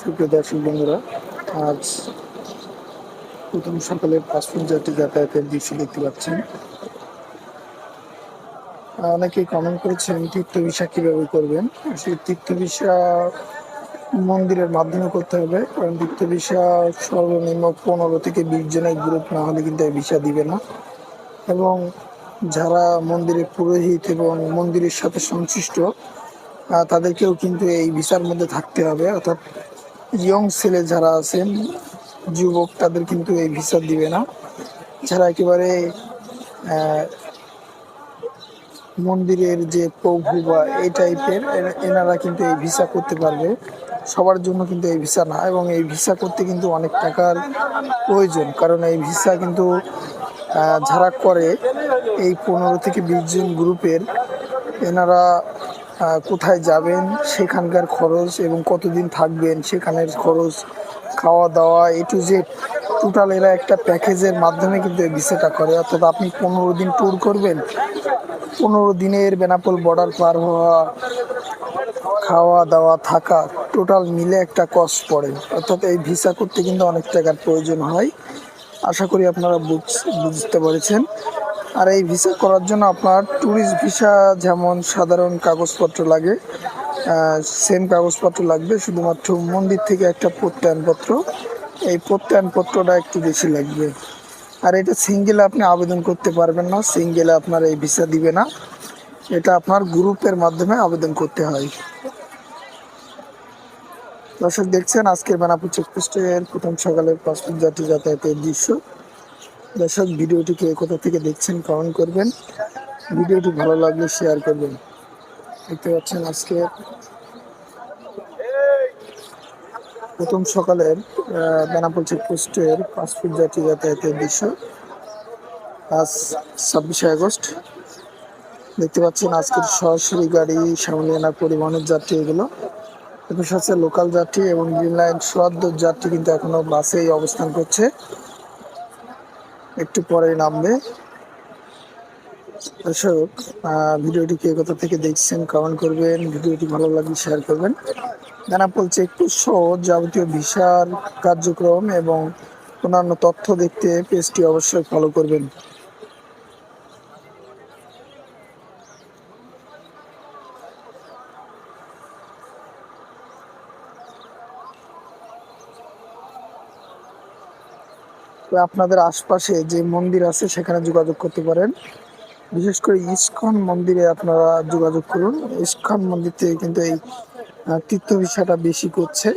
সুপ্রিয় দর্শক বন্ধুরা, আজ প্রথম সকালে পাসপোর্ট যাত্রী যাতায়াতের দৃশ্য দেখতে পাচ্ছেন। অনেকে কমেন্ট করেছেন, তীর্থ ভিসা কীভাবে করবেন? সেই তীর্থ ভিসা মন্দিরের মাধ্যমে করতে হবে, কারণ তীর্থ ভিসা সর্বনিম্ন পনেরো থেকে বিশ জনের গ্রুপ না হলে কিন্তু এই ভিসা দিবে না। এবং যারা মন্দিরের পুরোহিত এবং মন্দিরের সাথে সংশ্লিষ্ট তাদেরকেও কিন্তু এই ভিসার মধ্যে থাকতে হবে। অর্থাৎ ইয়ং ছেলে যারা আছেন, যুবক তাদের কিন্তু এই ভিসা দিবে না। যারা একেবারে মন্দিরের যে প্রভু বা এই টাইপের এনারা কিন্তু এই ভিসা করতে পারবে। সবার জন্য কিন্তু এই ভিসা না এবং এই ভিসা করতে কিন্তু অনেক টাকার প্রয়োজন। কারণ এই ভিসা কিন্তু যারা করে, এই পনেরো থেকে বিশ জন গ্রুপের এনারা কোথায় যাবেন, সেখানকার খরচ এবং কতদিন থাকবেন, সেখানের খরচ, খাওয়া দাওয়া এ টু জেড টোটাল এরা একটা প্যাকেজের মাধ্যমে কিন্তু এই ভিসাটা করে। অর্থাৎ আপনি পনেরো দিন ট্যুর করবেন, পনেরো দিনের বেনাপোল বর্ডার পার হওয়া, খাওয়া দাওয়া থাকা টোটাল মিলে একটা কস্ট পড়ে। অর্থাৎ এই ভিসা করতে কিন্তু অনেক টাকার প্রয়োজন হয়। আশা করি আপনারা বুঝ- বুঝতে পেরেছেন। আর এই ভিসা করার জন্য আপনার ট্যুরিস্ট ভিসা যেমন সাধারণ কাগজপত্র লাগে সেম কাগজপত্র লাগবে, শুধুমাত্র মন্দির থেকে একটা প্রত্যয়নপত্র। এই প্রত্যয়নপত্রটা একটু বেশি লাগবে। আর এটা সিঙ্গেলে আপনি আবেদন করতে পারবেন না সিঙ্গেলে আপনার এই ভিসা দিবে না। এটা আপনার গ্রুপের মাধ্যমে আবেদন করতে হয়। দর্শক দেখছেন আজকের বেনাপুর চেকপোস্টের প্রথম সকালের পাসপোর্ট যাত্রী যাতায়াতের দৃশ্য। দর্শক, ভিডিওটিকে কোথা থেকে দেখছেন কমেন্ট করবেন। ভিডিওটি ভালো লাগলে শেয়ার করবেন। দেখতে পাচ্ছেন আজকে প্রথম সকালের বেনাপোল চেকপোস্টের পাসপোর্ট যাত্রী যাতায়াতের দৃশ্য। আজ ছাব্বিশে আগস্ট। দেখতে পাচ্ছেন আজকের সরাসরি গাড়ি আনা পরিবহনের যাত্রী এগুলো। একুশ আছে লোকাল যাত্রী এবং গ্রিন লাইন সোয়াদ্দর যাত্রী কিন্তু এখনও বাসেই অবস্থান করছে। একটু পরেই নামবে। দর্শক ভিডিওটি কে কোথা থেকে দেখছেন কমেন্ট করবেন, ভিডিওটি ভালো লাগলে শেয়ার করবেন। বেনাপোল চেকপোস্ট সহ যাবতীয় ভিসার কার্যক্রম এবং অন্যান্য তথ্য দেখতে পেজটি অবশ্যই ফলো করবেন। আপনাদের আশপাশে যে মন্দির আছে, সেখানে যোগাযোগ করতে পারেন। বিশেষ করে ইস্কন মন্দিরে আপনারা যোগাযোগ করুন। ইস্কন মন্দির থেকে কিন্তু এই তীর্থ ভিসাটা বেশি করছে।